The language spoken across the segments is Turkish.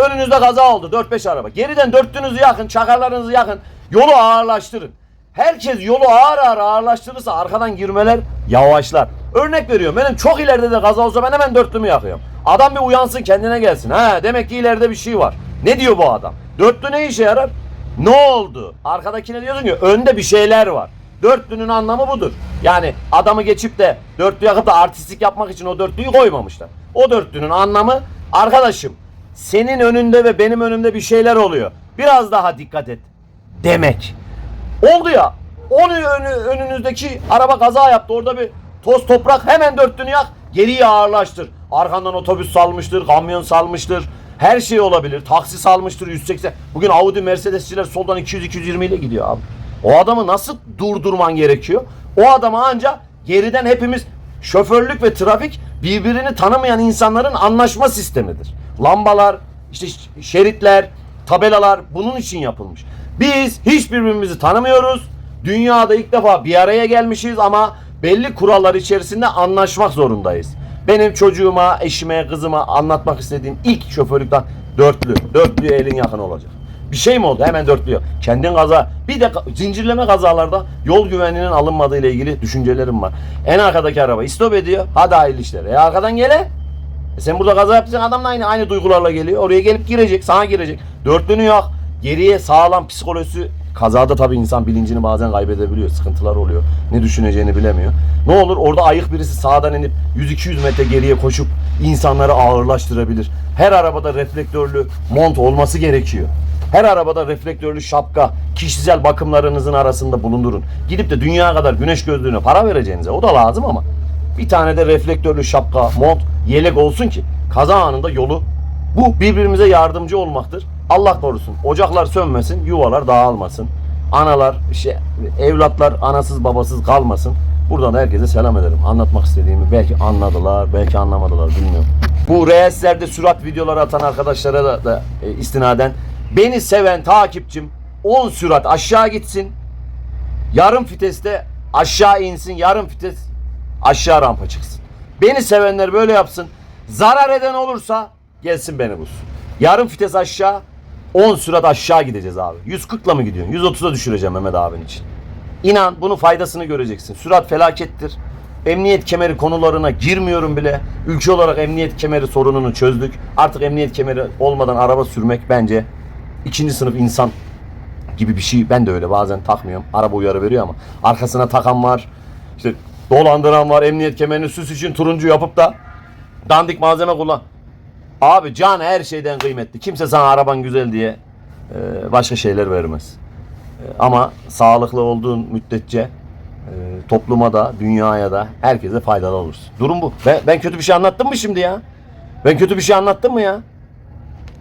önünüzde kaza oldu 4-5 araba. Geriden dörtlünüzü yakın, çakarlarınızı yakın. Yolu ağırlaştırın. Herkes yolu ağır ağır ağırlaştırırsa arkadan girmeler yavaşlar. Örnek veriyorum benim çok ileride de kaza olsa ben hemen dörtlümü yakıyorum. Adam bir uyansın kendine gelsin. Ha demek ki ileride bir şey var. Ne diyor bu adam? Dörtlü ne işe yarar? Ne oldu? Arkadakine diyorsun ki önde bir şeyler var. Dörtlünün anlamı budur. Yani adamı geçip de dörtlü yakıp da artistik yapmak için o dörtlüyü koymamışlar. O dörtlünün anlamı arkadaşım senin önünde ve benim önümde bir şeyler oluyor. Biraz daha dikkat et demek. Oldu ya. Onun önü, önünüzdeki araba kaza yaptı. Orada bir toz toprak hemen dörtlünü yak. Geriye ağırlaştır. Arkandan otobüs salmıştır, kamyon salmıştır. Her şey olabilir. Taksi salmıştır 180. Bugün Audi, Mercedesçiler soldan 200-220 ile gidiyor abi. O adamı nasıl durdurman gerekiyor? O adamı ancak geriden hepimiz şoförlük ve trafik birbirini tanımayan insanların anlaşma sistemidir. Lambalar, işte şeritler, tabelalar bunun için yapılmış. Biz hiçbirbirimizi tanımıyoruz. Dünyada ilk defa bir araya gelmişiz ama belli kurallar içerisinde anlaşmak zorundayız. Benim çocuğuma, eşime, kızıma anlatmak istediğim ilk şoförlükten dörtlü. Dörtlüye elin yakın olacak. Bir şey mi oldu? Hemen dörtlüyor. Kendin kaza. Bir de zincirleme kazalarda yol güvenliğinin alınmadığı ile ilgili düşüncelerim var. En arkadaki araba istop ediyor. Hadi hayırlı işler. E arkadan gele. E sen burada kaza yaptıysan adam da aynı aynı duygularla geliyor. Oraya gelip girecek, sana girecek. Dörtlünü yok. Geriye sağlam psikolojisi kazada tabii insan bilincini bazen kaybedebiliyor. Sıkıntılar oluyor. Ne düşüneceğini bilemiyor. Ne olur orada ayık birisi sağdan inip 100-200 metre geriye koşup insanları ağırlaştırabilir. Her arabada reflektörlü mont olması gerekiyor. Her arabada reflektörlü şapka, kişisel bakımlarınızın arasında bulundurun. Gidip de dünya kadar güneş gözlüğüne para vereceğinize o da lazım ama bir tane de reflektörlü şapka, mont, yelek olsun ki kaza anında yolu bu birbirimize yardımcı olmaktır. Allah korusun. Ocaklar sönmesin, yuvalar dağılmasın. Analar, şey, evlatlar anasız babasız kalmasın. Buradan da herkese selam ederim. Anlatmak istediğimi belki anladılar, belki anlamadılar bilmiyorum. Bu reelslerde sürat videoları atan arkadaşlara da, da e, istinaden beni seven takipçim 10 sürat aşağı gitsin. Yarım viteste aşağı insin. Yarım vites aşağı rampa çıksın. Beni sevenler böyle yapsın. Zarar eden olursa gelsin beni bulsun. Yarım vites aşağı 10 sürat aşağı gideceğiz abi. 140'la mı gidiyorsun? 130'a düşüreceğim Mehmet abin için. İnan bunun faydasını göreceksin. Sürat felakettir. Emniyet kemeri konularına girmiyorum bile. Ülke olarak emniyet kemeri sorununu çözdük. Artık emniyet kemeri olmadan araba sürmek bence ikinci sınıf insan gibi bir şey. Ben de öyle bazen takmıyorum. Araba uyarı veriyor ama arkasına takan var. İşte dolandıran var. Emniyet kemerini süs için turuncu yapıp da dandik malzeme kullan. Abi can her şeyden kıymetli. Kimse sana araban güzel diye e, başka şeyler vermez. E, ama sağlıklı olduğun müddetçe e, topluma da, dünyaya da herkese faydalı olursun. Durum bu. Ben, ben kötü bir şey anlattım mı şimdi ya? Ben kötü bir şey anlattım mı ya?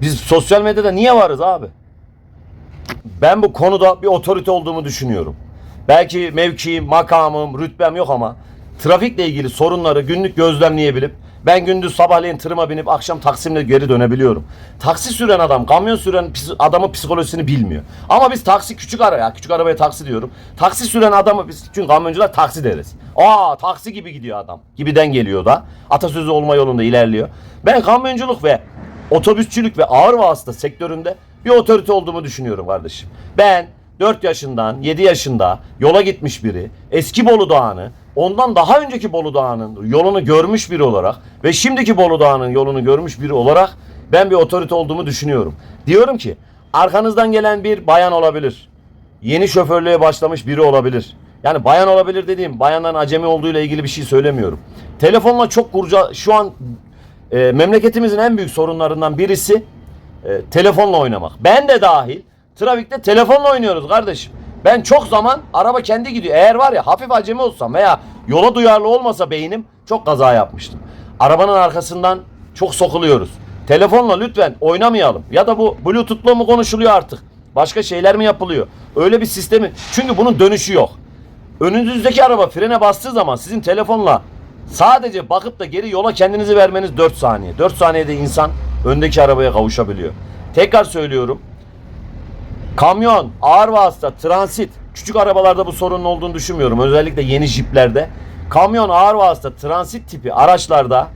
Biz sosyal medyada niye varız abi? Ben bu konuda bir otorite olduğumu düşünüyorum. Belki mevkiim, makamım, rütbem yok ama trafikle ilgili sorunları günlük gözlemleyebilip ben gündüz sabahleyin tırıma binip akşam Taksim'le geri dönebiliyorum. Taksi süren adam, kamyon süren adamın psikolojisini bilmiyor. Ama biz taksi küçük araya, küçük arabaya taksi diyorum. Taksi süren adamı biz çünkü kamyoncular taksi deriz. Aa taksi gibi gidiyor adam. Gibiden geliyor da. Atasözü olma yolunda ilerliyor. Ben kamyonculuk ve otobüsçülük ve ağır vasıta sektöründe bir otorite olduğumu düşünüyorum kardeşim. Ben 4 yaşından 7 yaşında yola gitmiş biri, eski Bolu Dağı'nı, ondan daha önceki Bolu Dağı'nın yolunu görmüş biri olarak ve şimdiki Bolu Dağı'nın yolunu görmüş biri olarak ben bir otorite olduğumu düşünüyorum. Diyorum ki arkanızdan gelen bir bayan olabilir. Yeni şoförlüğe başlamış biri olabilir. Yani bayan olabilir dediğim bayanların acemi olduğuyla ilgili bir şey söylemiyorum. Telefonla çok kurca şu an e, memleketimizin en büyük sorunlarından birisi e, telefonla oynamak. Ben de dahil trafikte telefonla oynuyoruz kardeşim. Ben çok zaman araba kendi gidiyor. Eğer var ya hafif acemi olsam veya yola duyarlı olmasa beynim çok kaza yapmıştım. Arabanın arkasından çok sokuluyoruz. Telefonla lütfen oynamayalım. Ya da bu bluetooth'la mı konuşuluyor artık? Başka şeyler mi yapılıyor? Öyle bir sistemi. Çünkü bunun dönüşü yok. Önünüzdeki araba frene bastığı zaman sizin telefonla sadece bakıp da geri yola kendinizi vermeniz 4 saniye. 4 saniyede insan öndeki arabaya kavuşabiliyor. Tekrar söylüyorum. Kamyon, ağır vasıta, transit, küçük arabalarda bu sorunun olduğunu düşünmüyorum. Özellikle yeni jiplerde. Kamyon, ağır vasıta, transit tipi araçlarda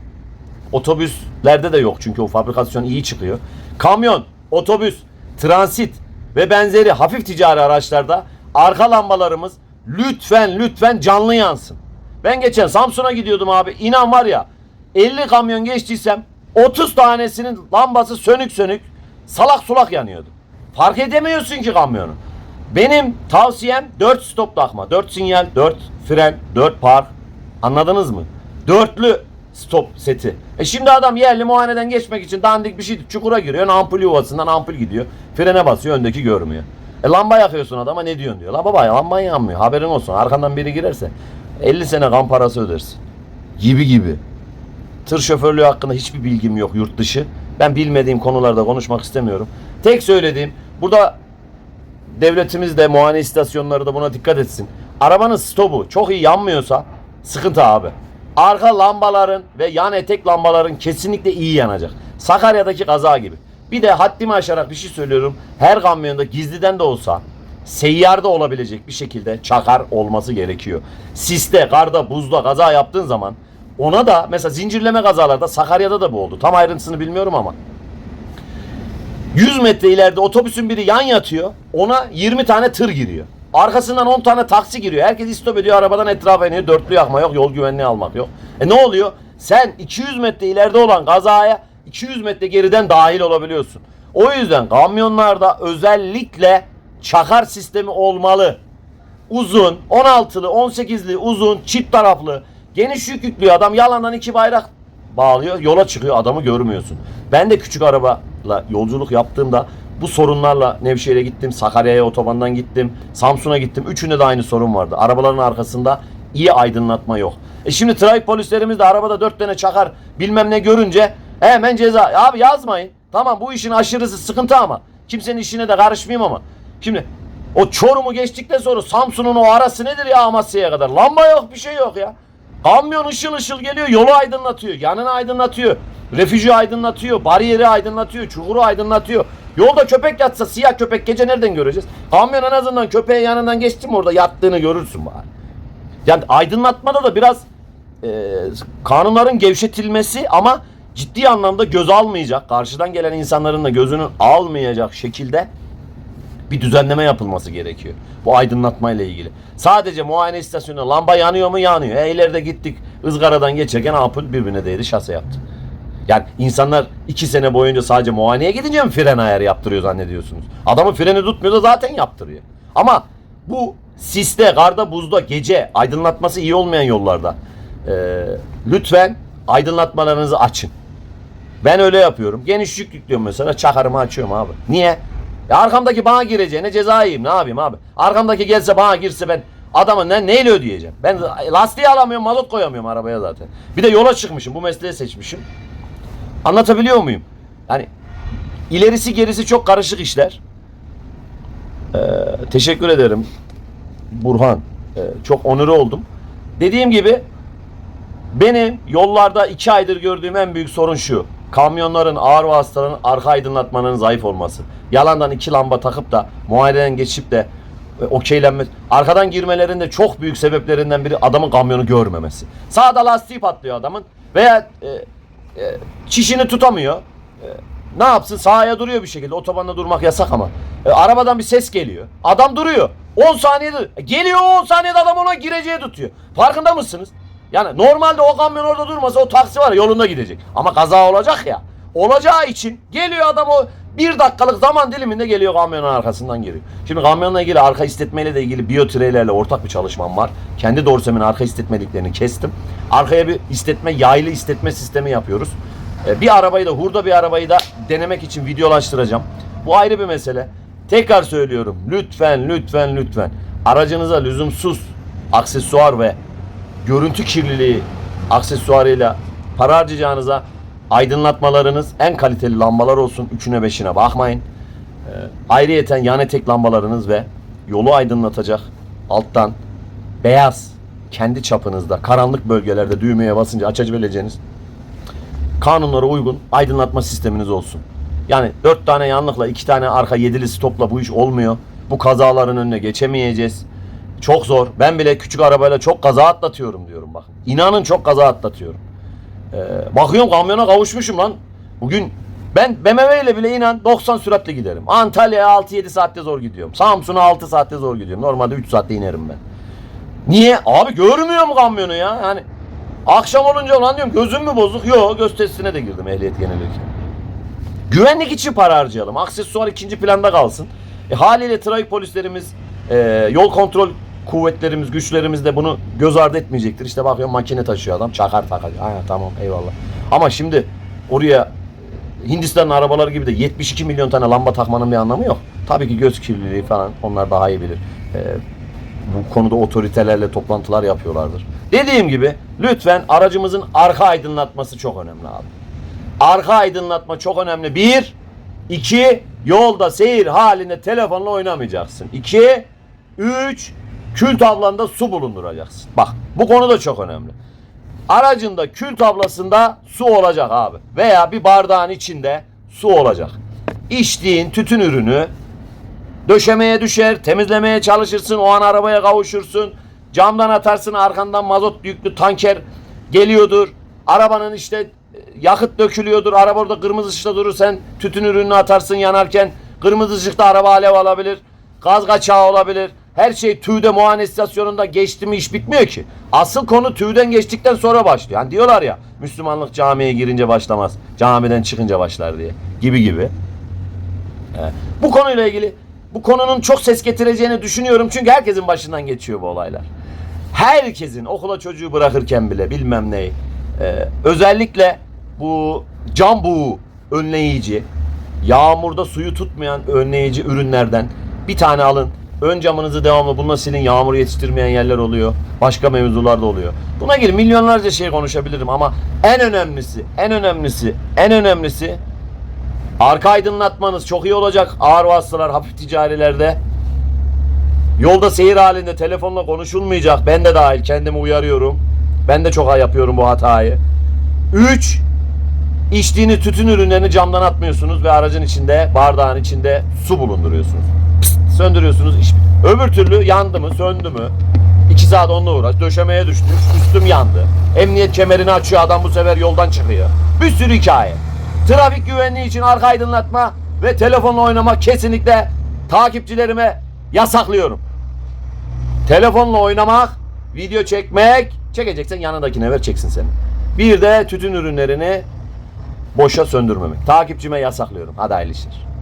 otobüslerde de yok çünkü o fabrikasyon iyi çıkıyor. Kamyon, otobüs, transit ve benzeri hafif ticari araçlarda arka lambalarımız lütfen lütfen canlı yansın. Ben geçen Samsun'a gidiyordum abi. İnan var ya 50 kamyon geçtiysem 30 tanesinin lambası sönük sönük salak sulak yanıyordu. Fark edemiyorsun ki kamyonu. Benim tavsiyem 4 stop takma. 4 sinyal, 4 fren, 4 park. Anladınız mı? Dörtlü stop seti. E şimdi adam yerli muayeneden geçmek için dandik bir şey çukura giriyor. Ampul yuvasından ampul gidiyor. Frene basıyor öndeki görmüyor. E lamba yakıyorsun adama ne diyorsun diyor. La baba lamban yanmıyor haberin olsun. Arkandan biri girerse 50 sene kan parası ödersin. Gibi gibi. Tır şoförlüğü hakkında hiçbir bilgim yok yurt dışı. Ben bilmediğim konularda konuşmak istemiyorum. Tek söylediğim burada devletimiz de muayene istasyonları da buna dikkat etsin. Arabanın stopu çok iyi yanmıyorsa sıkıntı abi. Arka lambaların ve yan etek lambaların kesinlikle iyi yanacak. Sakarya'daki kaza gibi. Bir de haddimi aşarak bir şey söylüyorum. Her kamyonda gizliden de olsa seyyarda olabilecek bir şekilde çakar olması gerekiyor. Siste, karda, buzda kaza yaptığın zaman ona da mesela zincirleme kazalarda Sakarya'da da bu oldu. Tam ayrıntısını bilmiyorum ama 100 metre ileride otobüsün biri yan yatıyor. Ona 20 tane tır giriyor. Arkasından 10 tane taksi giriyor. Herkes istop ediyor arabadan etrafa iniyor. Dörtlü yakma yok. Yol güvenliği almak yok. E ne oluyor? Sen 200 metre ileride olan kazaya 200 metre geriden dahil olabiliyorsun. O yüzden kamyonlarda özellikle çakar sistemi olmalı. Uzun, 16'lı, 18'li, uzun, çift taraflı, geniş yük yüklüyor adam yalandan iki bayrak bağlıyor. Yola çıkıyor adamı görmüyorsun. Ben de küçük arabayla yolculuk yaptığımda bu sorunlarla Nevşehir'e gittim. Sakarya'ya otobandan gittim. Samsun'a gittim. Üçünde de aynı sorun vardı. Arabaların arkasında iyi aydınlatma yok. E şimdi trafik polislerimiz de arabada dört tane çakar bilmem ne görünce hemen ceza. Abi yazmayın. Tamam bu işin aşırısı sıkıntı ama. Kimsenin işine de karışmayayım ama. Şimdi o Çorum'u geçtikten sonra Samsun'un o arası nedir ya Amasya'ya kadar? Lamba yok bir şey yok ya. Kamyon ışıl ışıl geliyor yolu aydınlatıyor. Yanını aydınlatıyor. Refüji aydınlatıyor. Bariyeri aydınlatıyor. Çukuru aydınlatıyor. Yolda köpek yatsa siyah köpek gece nereden göreceğiz? Kamyon en azından köpeğin yanından geçti mi orada yattığını görürsün bari. Yani aydınlatmada da biraz e, kanunların gevşetilmesi ama ciddi anlamda göz almayacak. Karşıdan gelen insanların da gözünün almayacak şekilde bir düzenleme yapılması gerekiyor. Bu aydınlatma ile ilgili. Sadece muayene istasyonunda lamba yanıyor mu? Yanıyor. E ileride gittik ızgaradan geçerken ampul birbirine değdi şase yaptı. Yani insanlar iki sene boyunca sadece muayeneye gidince mi fren ayarı yaptırıyor zannediyorsunuz? Adamın freni tutmuyor da zaten yaptırıyor. Ama bu siste, karda, buzda, gece aydınlatması iyi olmayan yollarda e, lütfen aydınlatmalarınızı açın. Ben öyle yapıyorum. Geniş yük yüklüyorum mesela çakarımı açıyorum abi. Niye? Ya arkamdaki bana gireceğine ceza yiyeyim. Ne yapayım abi? Arkamdaki gelse bana girse ben adamı ne, neyle ödeyeceğim? Ben lastiği alamıyorum, mazot koyamıyorum arabaya zaten. Bir de yola çıkmışım. Bu mesleği seçmişim. Anlatabiliyor muyum? Yani ilerisi gerisi çok karışık işler. Ee, teşekkür ederim Burhan. Ee, çok onuru oldum. Dediğim gibi benim yollarda iki aydır gördüğüm en büyük sorun şu. Kamyonların, ağır vasıtaların arka aydınlatmanın zayıf olması. Yalandan iki lamba takıp da muayeneden geçip de e, okeylenmesi. Arkadan girmelerin de çok büyük sebeplerinden biri adamın kamyonu görmemesi. Sağda lastiği patlıyor adamın veya e, e, çişini tutamıyor. E, ne yapsın? Sağa duruyor bir şekilde. Otobanda durmak yasak ama. E, arabadan bir ses geliyor. Adam duruyor. 10 saniyede e, geliyor 10 saniyede adam ona gireceği tutuyor. Farkında mısınız? Yani normalde o kamyon orada durmasa o taksi var ya, yolunda gidecek. Ama kaza olacak ya. Olacağı için geliyor adam o bir dakikalık zaman diliminde geliyor kamyonun arkasından giriyor. Şimdi kamyonla ilgili arka istetmeyle de ilgili biyotirelerle ortak bir çalışmam var. Kendi dorsemin arka istetmeliklerini kestim. Arkaya bir istetme, yaylı istetme sistemi yapıyoruz. Ee, bir arabayı da hurda bir arabayı da denemek için videolaştıracağım. Bu ayrı bir mesele. Tekrar söylüyorum. Lütfen, lütfen, lütfen. Aracınıza lüzumsuz aksesuar ve görüntü kirliliği aksesuarıyla para harcayacağınıza aydınlatmalarınız en kaliteli lambalar olsun. Üçüne beşine bakmayın. Ee, ayrıyeten yan etek lambalarınız ve yolu aydınlatacak alttan beyaz kendi çapınızda karanlık bölgelerde düğmeye basınca açabileceğiniz kanunlara uygun aydınlatma sisteminiz olsun. Yani dört tane yanlıkla iki tane arka yedili stopla bu iş olmuyor. Bu kazaların önüne geçemeyeceğiz. Çok zor. Ben bile küçük arabayla çok kaza atlatıyorum diyorum bak. İnanın çok kaza atlatıyorum. Ee, bakıyorum kamyona kavuşmuşum lan. Bugün Ben BMW ile bile inan 90 süratle giderim. Antalya'ya 6-7 saatte zor gidiyorum. Samsun'a 6 saatte zor gidiyorum. Normalde 3 saatte inerim ben. Niye? Abi görmüyor mu kamyonu ya? Yani akşam olunca lan diyorum gözüm mü bozuk? Yok göz testine de girdim ehliyet yenilirken. Güvenlik için para harcayalım. Aksesuar ikinci planda kalsın. E, haliyle trafik polislerimiz, e, yol kontrol kuvvetlerimiz, güçlerimiz de bunu göz ardı etmeyecektir. İşte bakıyorum makine taşıyor adam, çakar takacak. Ha, tamam eyvallah. Ama şimdi oraya Hindistan'ın arabaları gibi de 72 milyon tane lamba takmanın bir anlamı yok. Tabii ki göz kirliliği falan onlar daha iyi bilir. E, bu konuda otoritelerle toplantılar yapıyorlardır. Dediğim gibi lütfen aracımızın arka aydınlatması çok önemli abi. Arka aydınlatma çok önemli. Bir, iki, yolda seyir halinde telefonla oynamayacaksın. İki, üç, kül tablanda su bulunduracaksın. Bak bu konu da çok önemli. Aracında kül tablasında su olacak abi. Veya bir bardağın içinde su olacak. İçtiğin tütün ürünü döşemeye düşer, temizlemeye çalışırsın, o an arabaya kavuşursun. Camdan atarsın, arkandan mazot yüklü tanker geliyordur. Arabanın işte e, yakıt dökülüyordur. Araba orada kırmızı ışıkta durur. Sen tütün ürününü atarsın yanarken kırmızı ışıkta araba alev alabilir. Gaz kaçağı olabilir. Her şey TÜİ'de muayene istasyonunda geçti mi iş bitmiyor ki. Asıl konu TÜİ'den geçtikten sonra başlıyor. Yani diyorlar ya Müslümanlık camiye girince başlamaz. Camiden çıkınca başlar diye. Gibi gibi. Evet. Bu konuyla ilgili bu konunun çok ses getireceğini düşünüyorum. Çünkü herkesin başından geçiyor bu olaylar. Herkesin okula çocuğu bırakırken bile bilmem neyi. Ee, özellikle bu cam buğu önleyici, yağmurda suyu tutmayan önleyici ürünlerden bir tane alın. Ön camınızı devamlı bununla silin. Yağmur yetiştirmeyen yerler oluyor. Başka mevzular da oluyor. Buna ilgili milyonlarca şey konuşabilirim ama en önemlisi, en önemlisi, en önemlisi Arka aydınlatmanız çok iyi olacak. Ağır vasıtalar, hafif ticarilerde. Yolda seyir halinde telefonla konuşulmayacak. Ben de dahil kendimi uyarıyorum. Ben de çok yapıyorum bu hatayı. 3. İçtiğiniz tütün ürünlerini camdan atmıyorsunuz ve aracın içinde, bardağın içinde su bulunduruyorsunuz. Söndürüyorsunuz. iş. Öbür türlü yandı mı, söndü mü? 2 saat onunla uğraş. Döşemeye düştük. Üstüm yandı. Emniyet kemerini açıyor. Adam bu sefer yoldan çıkıyor. Bir sürü hikaye. Trafik güvenliği için arka aydınlatma ve telefonla oynamak kesinlikle takipçilerime yasaklıyorum. Telefonla oynamak, video çekmek, çekeceksen yanındakine ver çeksin seni. Bir de tütün ürünlerini boşa söndürmemek. Takipçime yasaklıyorum. Hadi hayırlı işler.